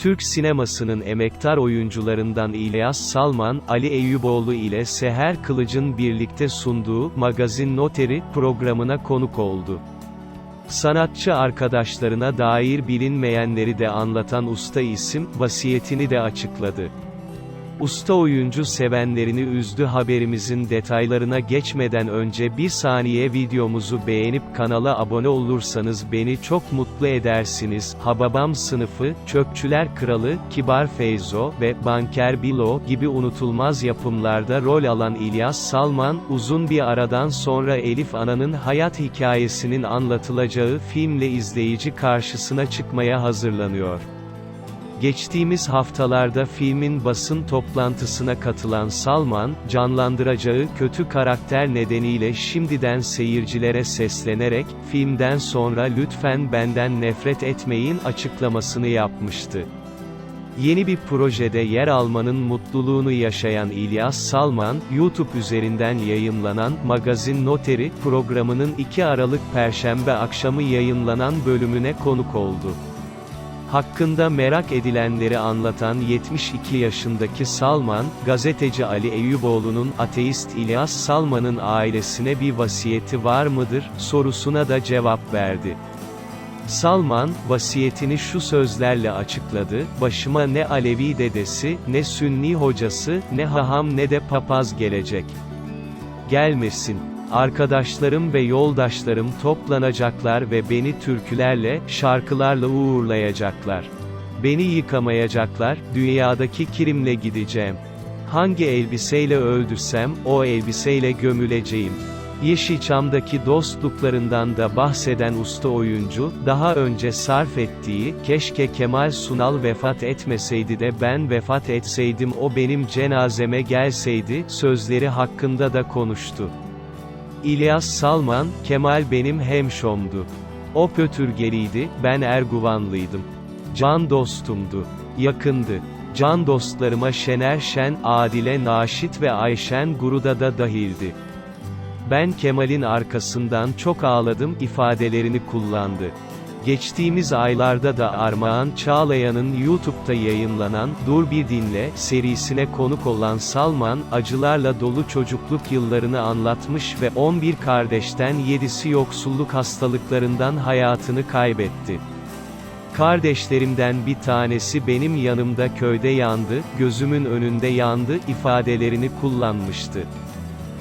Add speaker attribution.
Speaker 1: Türk sinemasının emektar oyuncularından İlyas Salman, Ali Eyüboğlu ile Seher Kılıç'ın birlikte sunduğu Magazin Noteri programına konuk oldu. Sanatçı arkadaşlarına dair bilinmeyenleri de anlatan usta isim, vasiyetini de açıkladı. Usta oyuncu sevenlerini üzdü haberimizin detaylarına geçmeden önce bir saniye videomuzu beğenip kanala abone olursanız beni çok mutlu edersiniz. Hababam sınıfı, Çöpçüler Kralı, Kibar Feyzo ve Banker Bilo gibi unutulmaz yapımlarda rol alan İlyas Salman, uzun bir aradan sonra Elif Ana'nın hayat hikayesinin anlatılacağı filmle izleyici karşısına çıkmaya hazırlanıyor. Geçtiğimiz haftalarda filmin basın toplantısına katılan Salman, canlandıracağı kötü karakter nedeniyle şimdiden seyircilere seslenerek, filmden sonra lütfen benden nefret etmeyin açıklamasını yapmıştı. Yeni bir projede yer almanın mutluluğunu yaşayan İlyas Salman, YouTube üzerinden yayımlanan Magazin Noteri programının 2 Aralık Perşembe akşamı yayınlanan bölümüne konuk oldu. Hakkında merak edilenleri anlatan 72 yaşındaki Salman, gazeteci Ali Eyüboğlu'nun ateist İlyas Salman'ın ailesine bir vasiyeti var mıdır, sorusuna da cevap verdi. Salman, vasiyetini şu sözlerle açıkladı, başıma ne Alevi dedesi, ne Sünni hocası, ne haham ne de papaz gelecek. Gelmesin. Arkadaşlarım ve yoldaşlarım toplanacaklar ve beni türkülerle, şarkılarla uğurlayacaklar. Beni yıkamayacaklar, dünyadaki kirimle gideceğim. Hangi elbiseyle öldürsem, o elbiseyle gömüleceğim. Yeşilçam'daki dostluklarından da bahseden usta oyuncu, daha önce sarf ettiği, keşke Kemal Sunal vefat etmeseydi de ben vefat etseydim o benim cenazeme gelseydi, sözleri hakkında da konuştu. İlyas Salman, Kemal benim hemşomdu. O pötürgeliydi, ben Erguvanlıydım. Can dostumdu. Yakındı. Can dostlarıma Şener Şen, Adile Naşit ve Ayşen Guruda da dahildi. Ben Kemal'in arkasından çok ağladım ifadelerini kullandı. Geçtiğimiz aylarda da Armağan Çağlayan'ın YouTube'da yayınlanan Dur Bir Dinle serisine konuk olan Salman, acılarla dolu çocukluk yıllarını anlatmış ve 11 kardeşten 7'si yoksulluk hastalıklarından hayatını kaybetti. Kardeşlerimden bir tanesi benim yanımda köyde yandı, gözümün önünde yandı ifadelerini kullanmıştı.